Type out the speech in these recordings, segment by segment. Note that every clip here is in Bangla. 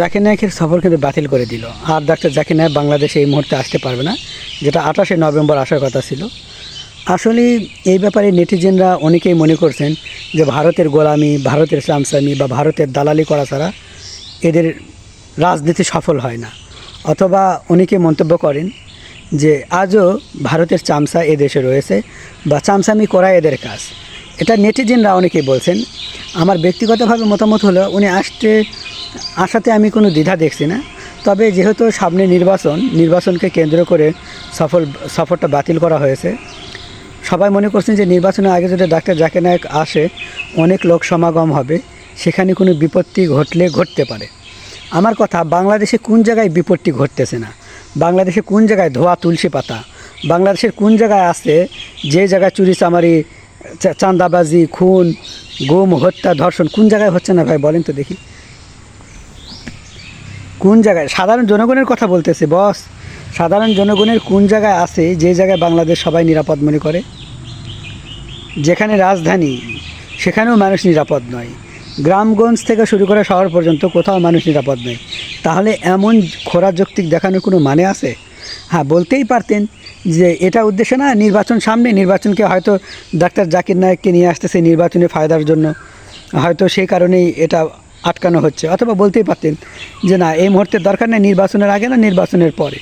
জাকির নায়কের সফর কিন্তু বাতিল করে দিল। আর ডাক্তার জাকির নায়ক বাংলাদেশে এই মুহূর্তে আসতে পারবে না, যেটা আঠাশে নভেম্বর আসার কথা ছিল। আসলে এই ব্যাপারে নেটিজেনরা অনেকেই মনে করছেন যে ভারতের গোলামি, ভারতের চামচামি বা ভারতের দালালি করা ছাড়া এদের রাজনীতি সফল হয় না। অথবা অনেকে মন্তব্য করেন যে আজও ভারতের চামচা এ দেশে রয়েছে বা চামচামি করা এদের কাজ। এটা নেটিজেনরা অনেকেই বলছেন। আমার ব্যক্তিগতভাবে মতামত হলো উনি আসতে আসাতে আমি কোনো দ্বিধা দেখছি না। তবে যেহেতু সামনে নির্বাচন, নির্বাচনকে কেন্দ্র করে সফল, সফরটা বাতিল করা হয়েছে, সবাই মনে করছেন যে নির্বাচনের আগে যদি ডাক্তার জাকির নায়ক আসে, অনেক লোক সমাগম হবে, সেখানে কোনো বিপত্তি ঘটলে ঘটতে পারে। আমার কথা, বাংলাদেশে কোন জায়গায় বিপত্তি ঘটতেছে না? বাংলাদেশে কোন জায়গায় ধোয়া তুলসী পাতা? বাংলাদেশের কোন জায়গায় আছে যে জায়গায় চুরি চামারি চাঁদাবাজি, খুন, গুম, হত্যা, ধর্ষণ, কোন জায়গায় হচ্ছে না ভাই? বলেন তো দেখি। কোন জায়গায়? সাধারণ জনগণের কথা বলতেছে, বস। সাধারণ জনগণের কোন জায়গায় আছে, যে জায়গায় বাংলাদেশ সবাই নিরাপদ মনে করে? যেখানে রাজধানী, সেখানেও মানুষ নিরাপদ নয়। গ্রামগঞ্জ থেকে শুরু করে শহর পর্যন্ত কোথাও মানুষ নিরাপদ নয়। তাহলে এমন খোরা যৌক্তিক দেখানোর কোনো মানে আছে? হ্যাঁ বলতেই পারতেন যে এটা উদ্দেশ্য না, নির্বাচন সামনে, নির্বাচনকে হয়তো ডাক্তার জাকির নায়ককে নিয়ে আসতেছে নির্বাচনে ফায়দার জন্য। হয়তো সেই কারণেই এটা আটকানো হচ্ছে। অথবা বলতেই পারতেন যে না, এই মুহূর্তে দরকার নেই নির্বাচনের আগে না নির্বাচনের পরে।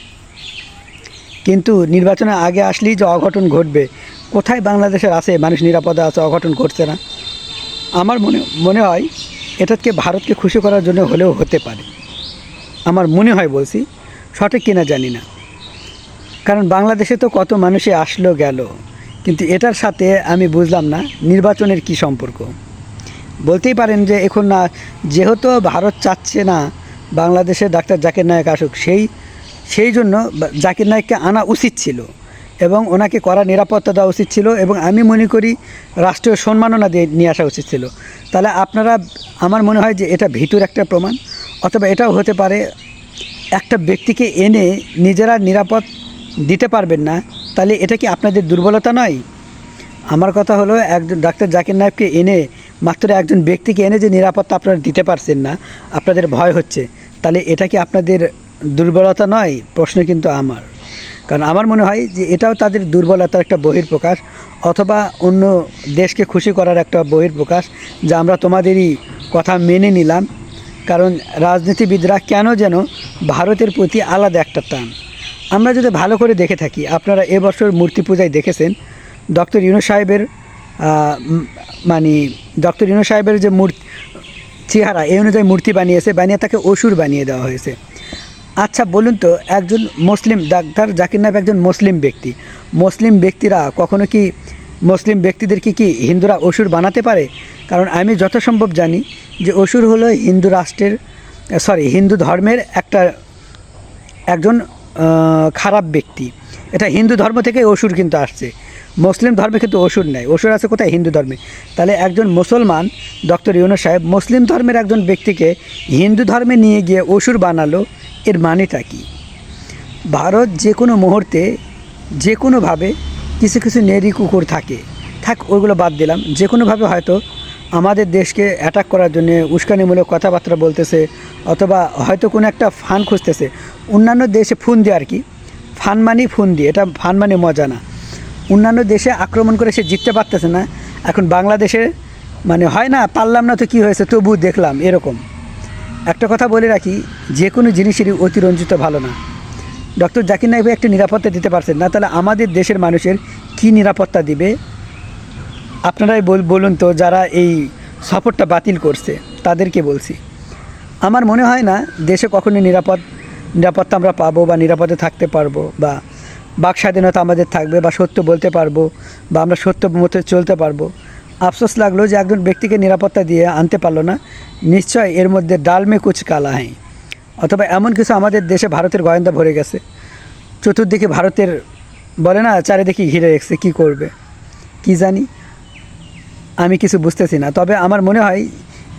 কিন্তু নির্বাচনের আগে আসলেই যে অঘটন ঘটবে, কোথায় বাংলাদেশের আছে, মানুষ নিরাপদে আছে, অঘটন ঘটছে না? আমার মনে মনে হয় এটাকে ভারতকে খুশি করার জন্য হলেও হতে পারে। আমার মনে হয় বলছি, সঠিক কিনা জানি না। কারণ বাংলাদেশে তো কত মানুষই আসলো, গেল। কিন্তু এটার সাথে আমি বুঝলাম না নির্বাচনের কি সম্পর্ক। বলতেই পারেন যে এখন না, যেহেতু ভারত চাচ্ছে না বাংলাদেশে ডাক্তার জাকির নায়ক আসুক, সেই সেই জন্য জাকির নায়ককে আনা উচিত ছিল এবং ওনাকে করা নিরাপত্তা দেওয়া উচিত ছিল এবং আমি মনে করি রাষ্ট্রীয় সম্মাননা দিয়ে নিয়ে আসা উচিত ছিল। তাহলে আপনারা, আমার মনে হয় যে এটা ভিতর একটা প্রমাণ, অথবা এটাও হতে পারে একটা ব্যক্তিকে এনে নিজেরা নিরাপদ দিতে পারবেন না, তাহলে এটা কি আপনাদের দুর্বলতা নয়? আমার কথা হলো, একজন ডাক্তার জাকির নায়েবকে এনে মাত্র একজন ব্যক্তিকে এনে যে নিরাপত্তা আপনারা দিতে পারছেন না, আপনাদের ভয় হচ্ছে, তাহলে এটা কি আপনাদের দুর্বলতা নয়? প্রশ্ন কিন্তু আমার। কারণ আমার মনে হয় যে এটাও তাদের দুর্বলতার একটা বহির্প্রকাশ অথবা অন্য দেশকে খুশি করার একটা বহির্প্রকাশ যে আমরা তোমাদেরই কথা মেনে নিলাম। কারণ রাজনীতিবিদরা কেন যেন ভারতের প্রতি আলাদা একটা টান। আমরা যদি ভালো করে দেখে থাকি, আপনারা এবছর মূর্তি পূজায় দেখেছেন, ডক্টর ইউনু সাহেবের মানে ডক্টর ইনু সাহেবের যে মূর্তি, চেহারা, এই অনুযায়ী মূর্তি বানিয়েছে, বানিয়ে তাকে অসুর বানিয়ে দেওয়া হয়েছে। আচ্ছা বলুন তো, একজন মুসলিম ডাক্তার জাকির নায়েব একজন মুসলিম ব্যক্তি, মুসলিম ব্যক্তিরা কখনো কি মুসলিম ব্যক্তিদেরকে কি কি হিন্দুরা অসুর বানাতে পারে? কারণ আমি যথাসম্ভব জানি যে অসুর হলো হিন্দু রাষ্ট্রের সরি হিন্দু ধর্মের একটা, একজন খারাপ ব্যক্তি। এটা হিন্দু ধর্ম থেকে অসুর কিন্তু আসছে। মুসলিম ধর্মে কিন্তু অসুর নেই। অসুর আছে কোথায়? হিন্দু ধর্মে। তাহলে একজন মুসলমান, ডক্টর ইউনুস সাহেব, মুসলিম ধর্মের একজন ব্যক্তিকে হিন্দু ধর্মে নিয়ে গিয়ে অসুর বানালো, এর মানেটা কী? ভারত যে কোনো মুহূর্তে, যে কোনোভাবে কিছু কিছু নেরি কুকুর থাকে। থাক, ওইগুলো বাদ দিলাম। যে কোনোভাবে হয়তো আমাদের দেশকে অ্যাটাক করার জন্য উস্কানিমূলক কথাবার্তা বলতেছে, অথবা হয়তো কোনো একটা ফান খুঁজতেছে। অন্যান্য দেশে ফোন দিয়ে আর কি? ফান মানি ফোন দিয়ে, এটা ফান মানে মজা না। অন্যান্য দেশে আক্রমণ করে সে জিততে পারতেছে না। এখন বাংলাদেশে মানে হয় না, পারলাম না তো কী হয়েছে, তবু দেখলাম এরকম। একটা কথা বলে রাখি, যে কোনো জিনিসেরই অতিরঞ্জিত ভালো না। ডক্টর জাকির ভাই একটা নিরাপত্তা দিতে পারছেন না, তাহলে আমাদের দেশের মানুষের কি নিরাপত্তা দিবে? আপনারাই বল- বলুন তো, যারা এই সফরটা বাতিল করছে, তাদেরকে বলছি। আমার মনে হয় না, দেশে কখনো নিরাপদ, নিরাপত্তা আমরা পাবো বা নিরাপদে থাকতে পারব বা বাক স্বাধীনতা আমাদের থাকবে বা সত্য বলতে পারব বা আমরা সত্য মতো চলতে পারব। আফসোস লাগল যে একজন ব্যক্তিকে নিরাপত্তা দিয়ে আনতে পারল না। নিশ্চয় এর মধ্যে ডালমে কুচ কালা হ্যাঁ অথবা এমন কিছু আমাদের দেশে ভারতের গোয়েন্দা ভরে গেছে। চতুর্দিকে ভারতের বলে না, চারিদিকে ঘিরে রেখেছে, কী করবে? কি জানি? আমি কিছু বুঝতেছি না। তবে আমার মনে হয়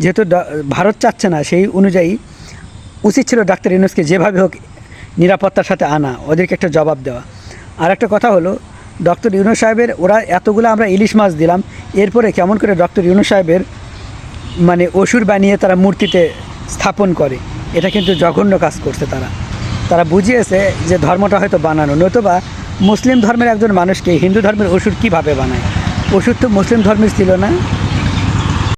যেহেতু ভারত চাচ্ছে না, সেই অনুযায়ী উচিত ছিল ডাক্তার ইউনুসকে যেভাবে হোক নিরাপত্তার সাথে আনা, ওদেরকে একটা জবাব দেওয়া। আর একটা কথা হলো, ডক্টর ইউনুস সাহেবের ওরা এতগুলো আমরা ইলিশ মাছ দিলাম, এরপরে কেমন করে ডক্টর ইউনুস সাহেবের মানে অসুর বানিয়ে তারা মূর্তিতে স্থাপন করে, এটা কিন্তু জঘন্য কাজ করছে তারা। তারা বুঝিয়েছে যে ধর্মটা হয়তো বানানো, নতুবা মুসলিম ধর্মের একজন মানুষকে হিন্দু ধর্মের ওষুধ কীভাবে বানায়? ওষুধ তো মুসলিম ধর্মের ছিল না।